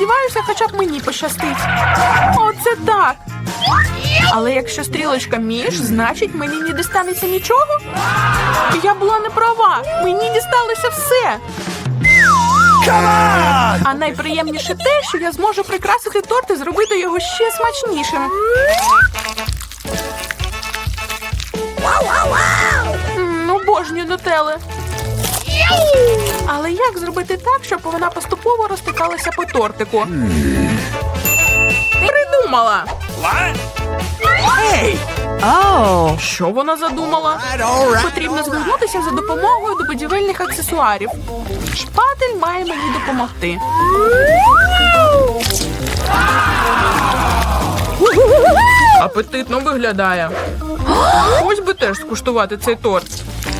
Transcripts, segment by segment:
Сподіваюся, хоча б мені пощастить. Оце так. Але якщо стрілочка між, значить мені не дістанеться нічого. Я була не права. Мені дісталося все. А найприємніше те, що я зможу прикрасити торт і зробити його ще смачнішим. Ну, божню нутели. Але як зробити так, щоб вона поступово розтикалася по тортику? Придумала! Що вона задумала? Потрібно звернутися за допомогою до будівельних аксесуарів. Шпатель має мені допомогти. Апетитно виглядає. Ось би теж скуштувати цей торт.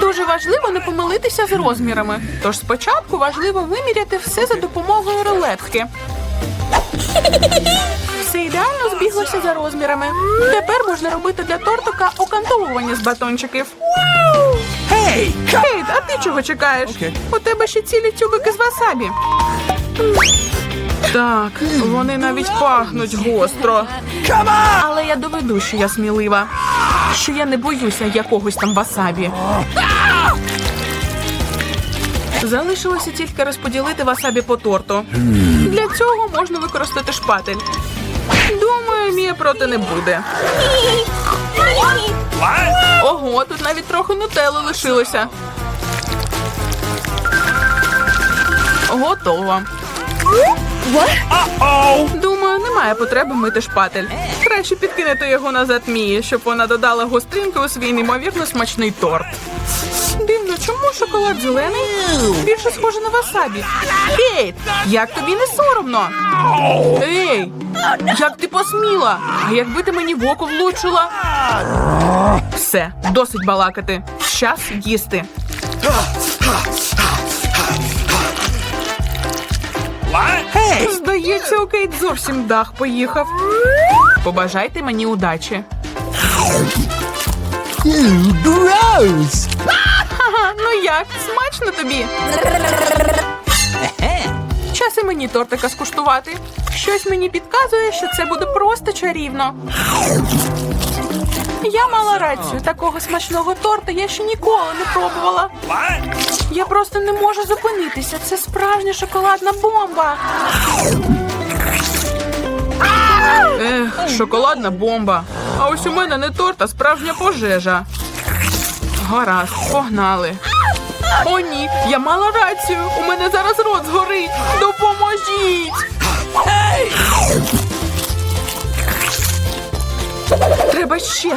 Дуже важливо не помилитися з розмірами. Тож спочатку важливо виміряти все за допомогою рулетки. Все ідеально збіглося за розмірами. Тепер можна робити для тортика окантовування з батончиків. Кейт, а ти чого чекаєш? У тебе ще цілі тюбики з васабі. Так, вони навіть пахнуть гостро. Але я доведу, що я смілива. Що я не боюся якогось там васабі. Залишилося тільки розподілити васабі по торту. Для цього можна використати шпатель. Думаю, Мія проти не буде. Ого, тут навіть трохи нутелли лишилося. Готово. Думаю, немає потреби мити шпатель. Краще підкинути його назад Мії, щоб вона додала гостринки у свій неймовірно смачний торт. Дивно, чому шоколад зелений? Більше схоже на васабі. Кейт, як тобі не соромно? Ей, як ти посміла? А якби ти мені в око влучила? Все, досить балакати. Час їсти. Здається, у Кейт зовсім дах поїхав. Побажайте мені удачі. Gross! Ну як? Смачно тобі? Час і мені тортика скуштувати. Щось мені підказує, що це буде просто чарівно. Я мала рацію, такого смачного торта я ще ніколи не пробувала. Я просто не можу зупинитися. Це справжня шоколадна бомба. Ех, шоколадна бомба. А ось у мене не торт, а справжня пожежа. Гаразд, погнали. О, ні, я мала рацію. У мене зараз рот згорить. Допоможіть. Треба ще.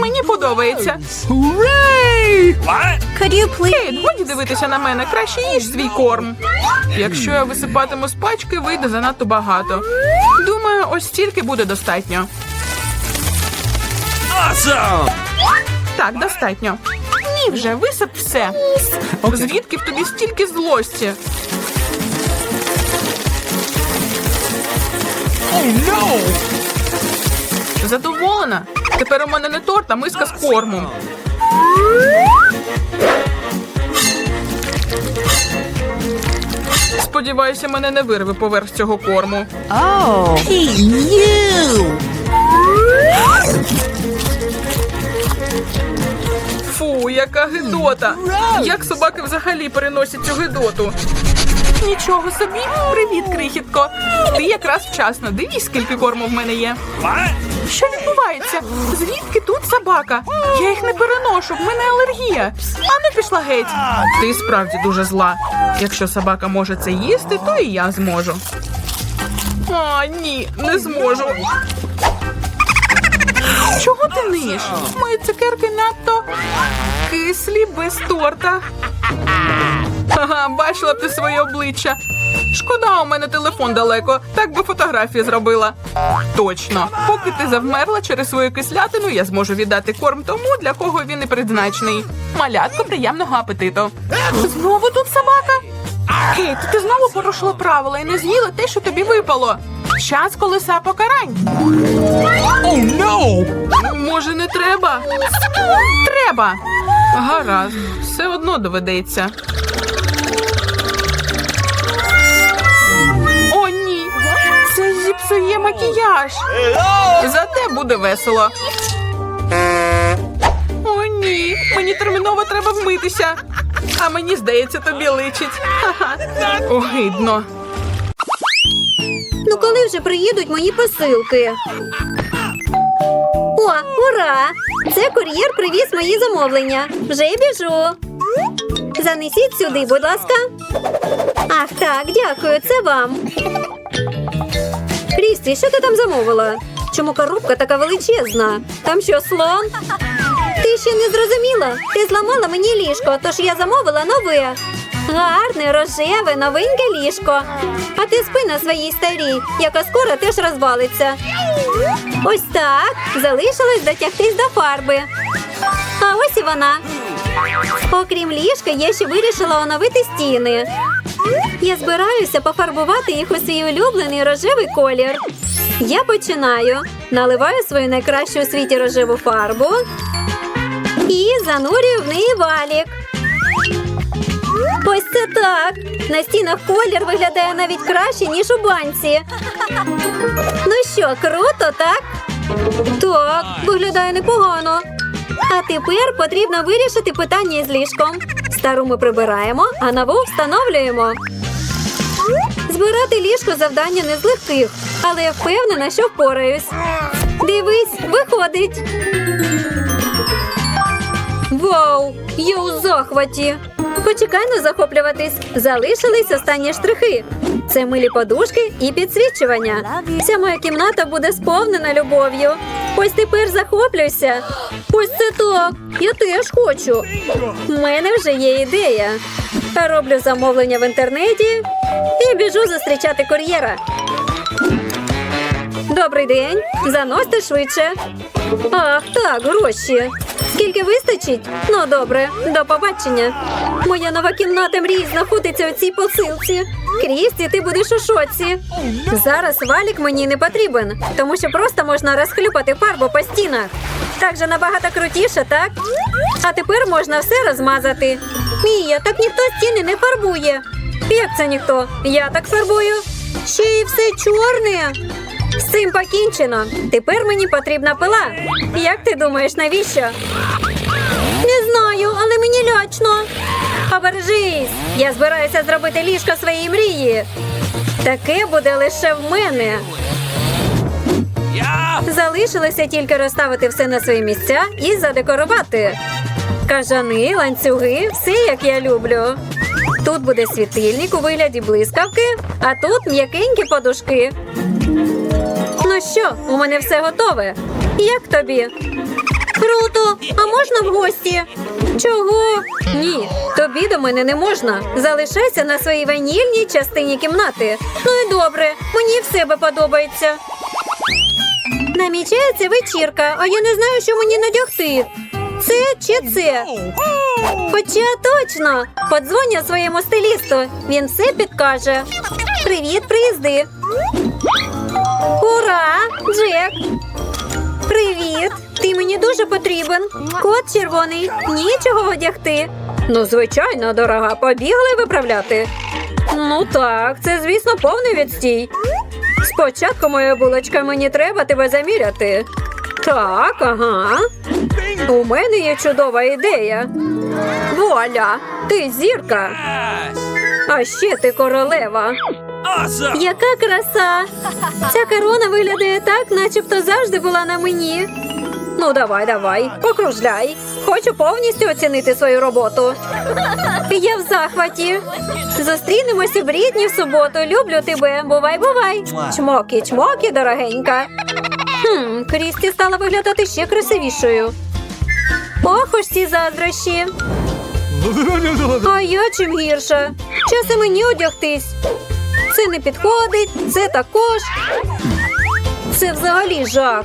Мені подобається. Кейт, годі дивитися на мене, краще їж свій корм. Якщо я висипатиму з пачки, вийде занадто багато. Думаю, ось стільки буде достатньо. Awesome! Так, достатньо. Ні, вже висип все. Звідки в тобі стільки злості? Oh no! Задоволена? Тепер у мене не торт, а миска з кормом. Сподіваюся, мене не вирве поверх цього корму. Hey, you! Яка гидота! Як собаки взагалі переносять цю гидоту? Нічого собі, привіт, крихітко. Ти якраз вчасно. Дивись, скільки корму в мене є. Що відбувається? Звідки тут собака? Я їх не переношу, в мене алергія. А не пішла геть. Ти справді дуже зла. Якщо собака може це їсти, то і я зможу. А, ні, не зможу. Чого ти ниш? Мої цукерки надто кислі без торта. Ага, бачила б ти своє обличчя. Шкода, у мене телефон далеко, так би фотографії зробила. Точно, поки ти завмерла через свою кислятину, я зможу віддати корм тому, для кого він і призначений. Малятко приємного апетиту. Знову тут собака? Кейт, ти знову порушила правила і не з'їла те, що тобі випало. Час колеса покарань. Oh no! Може, не треба? Треба. Гаразд, все одно доведеться. О, ні. Це зіпсує макіяж. Зате буде весело. О, ні. Мені терміново треба вмитися. А мені здається, тобі личить. Огидно. Коли вже приїдуть мої посилки? О, ура! Це кур'єр привіз мої замовлення. Вже біжу. Занесіть сюди, будь ласка. Ах, так, дякую, це вам. Крісті, що ти там замовила? Чому коробка така величезна? Там що, слон? Ти ще не зрозуміла. Ти зламала мені ліжко, тож я замовила нове. Гарне, рожеве, новеньке ліжко. А ти спи на своїй старій, яка скоро теж розвалиться. Ось так. Залишилось дотягтись до фарби. А ось і вона. Окрім ліжка, я ще вирішила оновити стіни. Я збираюся пофарбувати їх у свій улюблений рожевий колір. Я починаю. Наливаю свою найкращу у світі рожеву фарбу і занурюю в неї валік. Ось це так. На стінах колір виглядає навіть краще, ніж у банці. Ну що, круто, так? Так, виглядає непогано. А тепер потрібно вирішити питання з ліжком. Стару ми прибираємо, а нову встановлюємо. Збирати ліжко завдання не з легких, але я впевнена, що впораюсь. Дивись, виходить. Вау! Я у захваті. Почекай не захоплюватись. Залишились останні штрихи. Це милі подушки і підсвічування. Вся моя кімната буде сповнена любов'ю. Ось тепер захоплюйся. Ось це так. Я теж хочу. У мене вже є ідея. Роблю замовлення в інтернеті і біжу зустрічати кур'єра. Добрий день. Заносьте швидше. Ах, так, гроші. Скільки вистачить? Ну добре, до побачення. Моя нова кімната мрій знаходиться у цій посилці. Крісті, ти будеш у шоці. Зараз валік мені не потрібен, тому що просто можна розхлюпати фарбу по стінах. Так же набагато крутіше, так? А тепер можна все розмазати. Мія, так ніхто стіни не фарбує. Як це ніхто? Я так фарбую. Ще й все чорне. З цим покінчено. Тепер мені потрібна пила. Як ти думаєш, навіщо? Не знаю, але мені лячно. Обережись! Я збираюся зробити ліжко своєї мрії. Таке буде лише в мене. Залишилося тільки розставити все на свої місця і задекорувати. Кажани, ланцюги, все як я люблю. Тут буде світильник у вигляді блискавки, а тут м'якенькі подушки. Що, у мене все готове. Як тобі? Круто! А можна в гості? Чого? Ні, тобі до мене не можна. Залишайся на своїй ванільній частині кімнати. Ну і добре, мені в себе подобається. Намічається вечірка, а я не знаю, що мені надягти. Це чи це? Хоча точно. Подзвоню своєму стилісту. Він все підкаже. Привіт, приїзди. Ура! Джек! Привіт! Ти мені дуже потрібен. Кот червоний, нічого одягти. Ну, звичайно, дорога, побігли виправляти. Ну так, це, звісно, повний відстій. Спочатку, моя булочка, мені треба тебе заміряти. Так, ага. У мене є чудова ідея. Вуаля, ти зірка, а ще ти королева. Awesome. Яка краса! Ця корона виглядає так, начебто завжди була на мені. Ну, давай, давай, покружляй. Хочу повністю оцінити свою роботу. Я в захваті. Зустрінемося в Брідні в суботу. Люблю тебе. Бувай, бувай. Чмоки, чмоки, дорогенька. Хм, Крісті стала виглядати ще красивішою. Ох уж ці заздрощі. А я чим гірша. Час і мені одягтись. Це не підходить, це також. Це взагалі жах.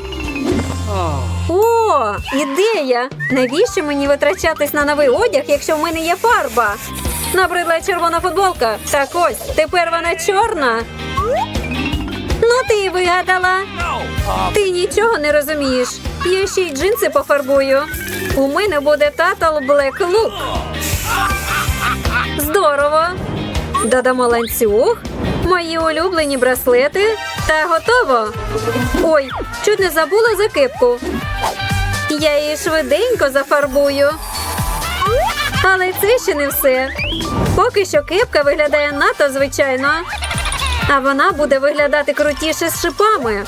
О, ідея! Навіщо мені витрачатись на новий одяг, якщо в мене є фарба? Набридла червона футболка. Так ось, тепер вона чорна. Ну, ти й вигадала. Ти нічого не розумієш. Я ще й джинси пофарбую. У мене буде татал Black Look. Здорово. Додамо ланцюг, мої улюблені браслети та готово. Ой, чуть не забула за кепку. Я її швиденько зафарбую. Але це ще не все. Поки що кепка виглядає надто звичайно. А вона буде виглядати крутіше з шипами.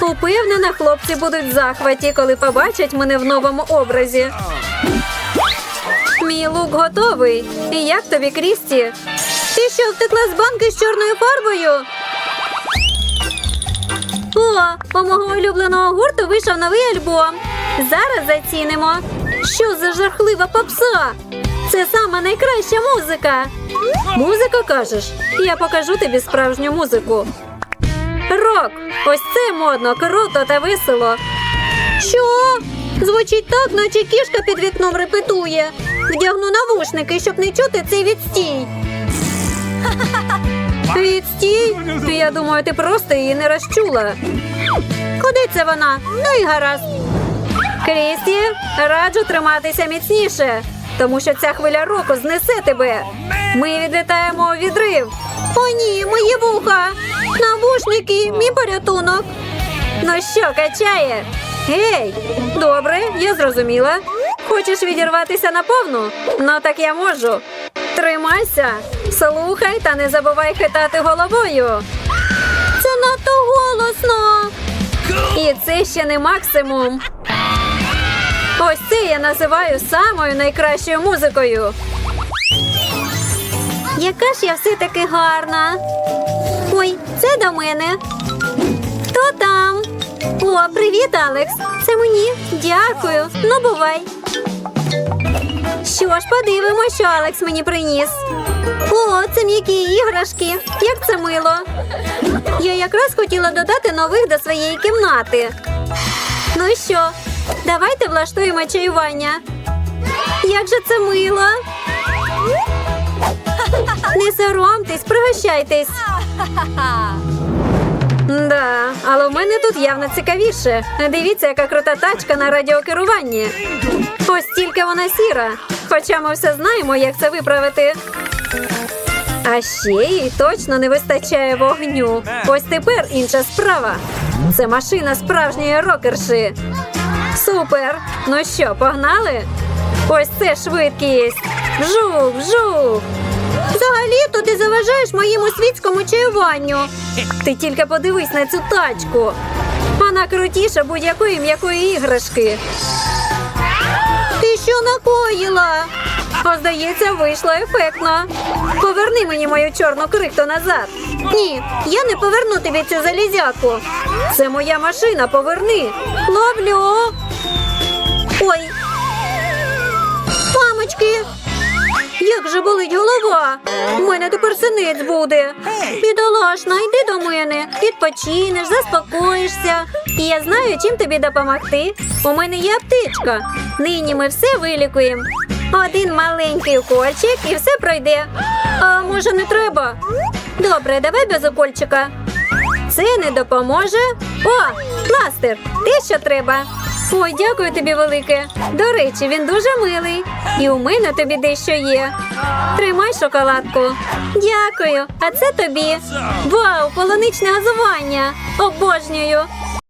Упевнена, хлопці будуть в захваті, коли побачать мене в новому образі. Мій лук готовий. І як тобі, Крісті? Що, втекла з банки з чорною фарбою? О, у мого улюбленого гурту вийшов новий альбом. Зараз зацінимо. Що за жахлива попса? Це саме найкраща музика. Музика кажеш? Я покажу тобі справжню музику. Рок! Ось це модно, круто та весело. Що? Звучить так, наче кішка під вікном репетує. Вдягну навушники, щоб не чути цей відстій. Відстій? То я думаю, ти просто її не розчула. Куди це вона? Ну і гаразд. Крісті, раджу триматися міцніше, тому що ця хвиля року знесе тебе. Ми відлітаємо у відрив. О, ні, мої вуха. Навушники, мій порятунок. Ну що, качає? Гей, добре, я зрозуміла. Хочеш відірватися на повну? Ну так я можу. Тримайся, слухай та не забувай хитати головою. Це надто голосно. І це ще не максимум. Ось це я називаю самою найкращою музикою. Яка ж я все таки гарна. Ой, це до мене. Хто там? О, привіт, Алекс. Це мені. Дякую. Ну, бувай. Що ж, подивимося, що Алекс мені приніс. О, це м'які іграшки. Як це мило. Я якраз хотіла додати нових до своєї кімнати. Ну що, Давайте влаштуємо чаювання. Як же це мило. Не соромтесь, пригощайтесь. Да, але в мене тут явно цікавіше. Дивіться, яка крута тачка на радіокеруванні. Ось тільки вона сіра. Хоча ми все знаємо, як це виправити. А ще їй точно не вистачає вогню. Ось тепер інша справа. Це машина справжньої рокерші. Супер! Ну що, погнали? Ось це швидкість. Вжух, вжух. Взагалі-то ти заважаєш моєму світському чаюванню. Ти тільки подивись на цю тачку. Вона крутіша будь-якої м'якої іграшки. Що накоїла? О, здається, вийшло ефектно. Поверни мені мою чорну крихту назад. Ні, я не поверну тобі цю залізяку. Це моя машина, поверни. Ловлю. Ой. Мамочки. Як же болить голова? У мене тепер синець буде. Бідолашна, йди до мене. Відпочинеш, заспокоїшся. І я знаю, чим тобі допомогти. У мене є аптечка. Нині ми все вилікуємо. Один маленький укольчик і все пройде. А може не треба? Добре, давай без укольчика. Це не допоможе. О, пластир, те, що треба. Ой, дякую тобі велике. До речі, він дуже милий. І у мене тобі дещо є. Тримай шоколадку. Дякую. А це тобі. Вау, полуничне газування. Обожнюю.